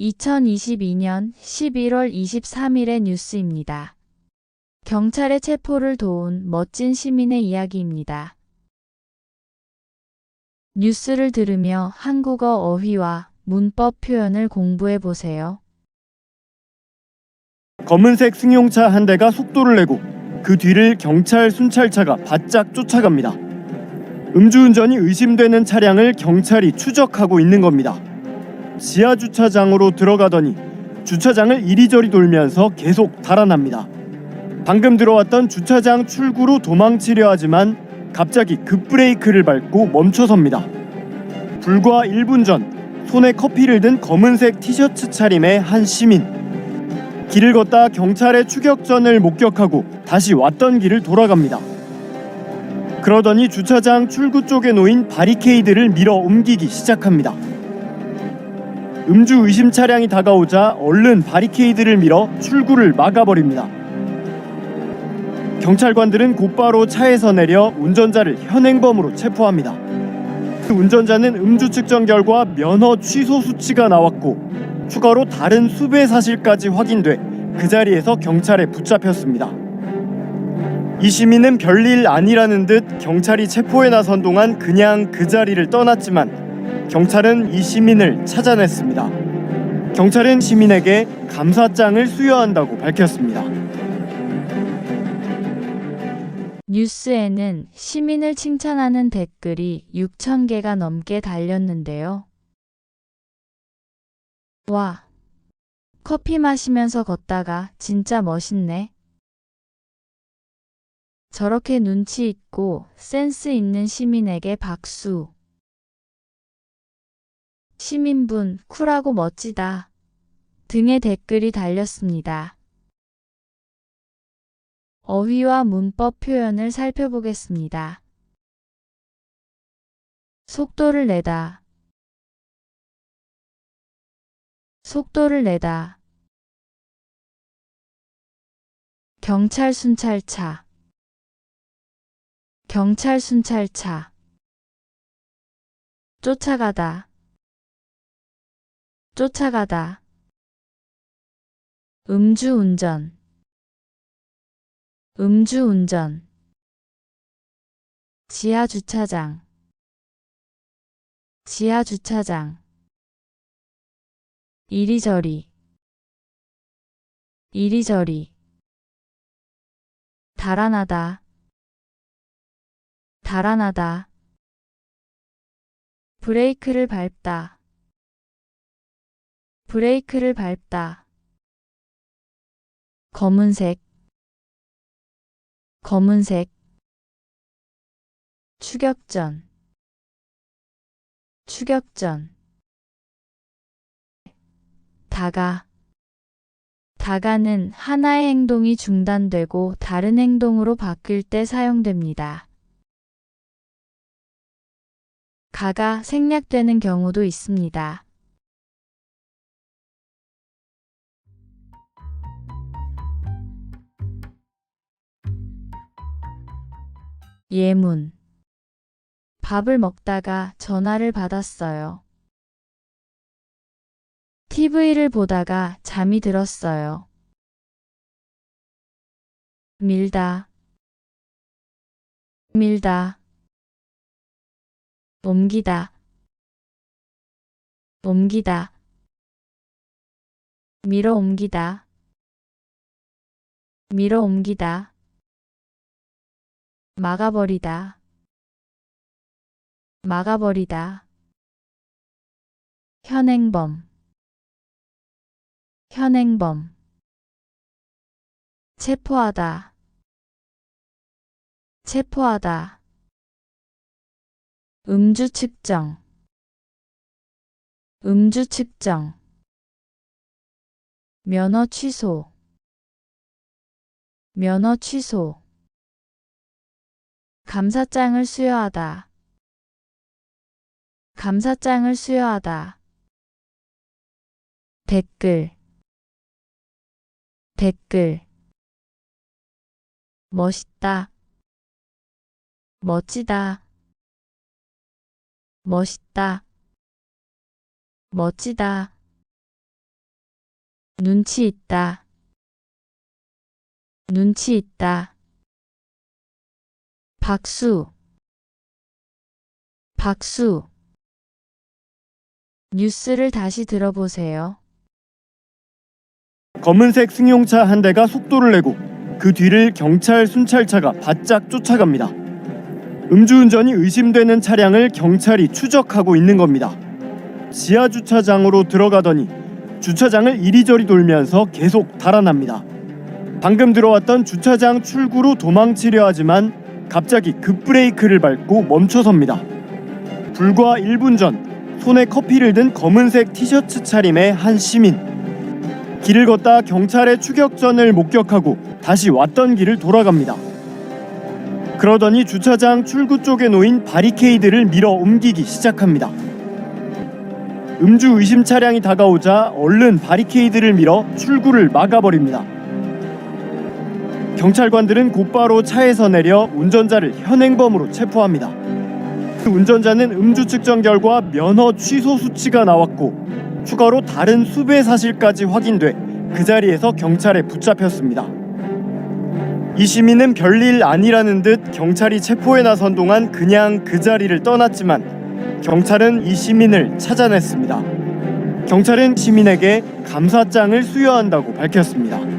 2022년 11월 23일의 뉴스입니다. 경찰의 체포를 도운 멋진 시민의 이야기입니다. 뉴스를 들으며 한국어 어휘와 문법 표현을 공부해 보세요. 검은색 승용차 한 대가 속도를 내고 그 뒤를 경찰 순찰차가 바짝 쫓아갑니다. 음주운전이 의심되는 차량을 경찰이 추적하고 있는 겁니다. 지하 주차장으로 들어가더니 주차장을 이리저리 돌면서 계속 달아납니다. 방금 들어왔던 주차장 출구로 도망치려 하지만 갑자기 급브레이크를 밟고 멈춰섭니다. 불과 1분 전 손에 커피를 든 검은색 티셔츠 차림의 한 시민. 길을 걷다 경찰의 추격전을 목격하고 다시 왔던 길을 돌아갑니다. 그러더니 주차장 출구 쪽에 놓인 바리케이드를 밀어 옮기기 시작합니다. 음주 의심 차량이 다가오자 얼른 바리케이드를 밀어 출구를 막아버립니다. 경찰관들은 곧바로 차에서 내려 운전자를 현행범으로 체포합니다. 그 운전자는 음주 측정 결과 면허 취소 수치가 나왔고 추가로 다른 수배 사실까지 확인돼 그 자리에서 경찰에 붙잡혔습니다. 이 시민은 별일 아니라는 듯 경찰이 체포에 나선 동안 그냥 그 자리를 떠났지만 경찰은 이 시민을 찾아냈습니다. 경찰은 시민에게 감사장을 수여한다고 밝혔습니다. 뉴스에는 시민을 칭찬하는 댓글이 6,000개가 넘게 달렸는데요. 와, 커피 마시면서 걷다가 진짜 멋있네. 저렇게 눈치 있고 센스 있는 시민에게 박수. 시민분, 쿨하고 멋지다. 등의 댓글이 달렸습니다. 어휘와 문법 표현을 살펴보겠습니다. 속도를 내다. 속도를 내다. 경찰 순찰차. 경찰 순찰차. 쫓아가다. 쫓아가다. 음주운전. 음주운전. 지하주차장. 지하주차장. 이리저리. 이리저리. 달아나다. 달아나다. 브레이크를 밟다 브레이크를 밟다. 검은색. 검은색. 추격전. 추격전. 다가. 다가는 하나의 행동이 중단되고 다른 행동으로 바뀔 때 사용됩니다. 가가 생략되는 경우도 있습니다. 예문. 밥을 먹다가 전화를 받았어요. TV를 보다가 잠이 들었어요. 밀다. 밀다. 옮기다. 옮기다. 밀어 옮기다. 밀어 옮기다. 막아버리다. 막아버리다. 현행범. 현행범. 체포하다. 체포하다. 음주 측정. 음주 측정. 면허 취소. 면허 취소. 감사장을 수여하다. 감사장을 수여하다. 댓글. 댓글. 멋있다. 멋지다. 멋있다. 멋지다. 눈치 있다. 눈치 있다. 박수. 박수. 뉴스를 다시 들어보세요. 검은색 승용차 한 대가 속도를 내고 그 뒤를 경찰 순찰차가 바짝 쫓아갑니다. 음주운전이 의심되는 차량을 경찰이 추적하고 있는 겁니다. 지하 주차장으로 들어가더니 주차장을 이리저리 돌면서 계속 달아납니다. 방금 들어왔던 주차장 출구로 도망치려 하지만 갑자기 급브레이크를 밟고 멈춰섭니다. 불과 1분 전 손에 커피를 든 검은색 티셔츠 차림의 한 시민. 길을 걷다 경찰의 추격전을 목격하고 다시 왔던 길을 돌아갑니다. 그러더니 주차장 출구 쪽에 놓인 바리케이드를 밀어 옮기기 시작합니다. 음주 의심 차량이 다가오자 얼른 바리케이드를 밀어 출구를 막아버립니다. 경찰관들은 곧바로 차에서 내려 운전자를 현행범으로 체포합니다. 그 운전자는 음주 측정 결과 면허 취소 수치가 나왔고 추가로 다른 수배 사실까지 확인돼 그 자리에서 경찰에 붙잡혔습니다. 이 시민은 별일 아니라는 듯 경찰이 체포에 나선 동안 그냥 그 자리를 떠났지만 경찰은 이 시민을 찾아냈습니다. 경찰은 시민에게 감사장을 수여한다고 밝혔습니다.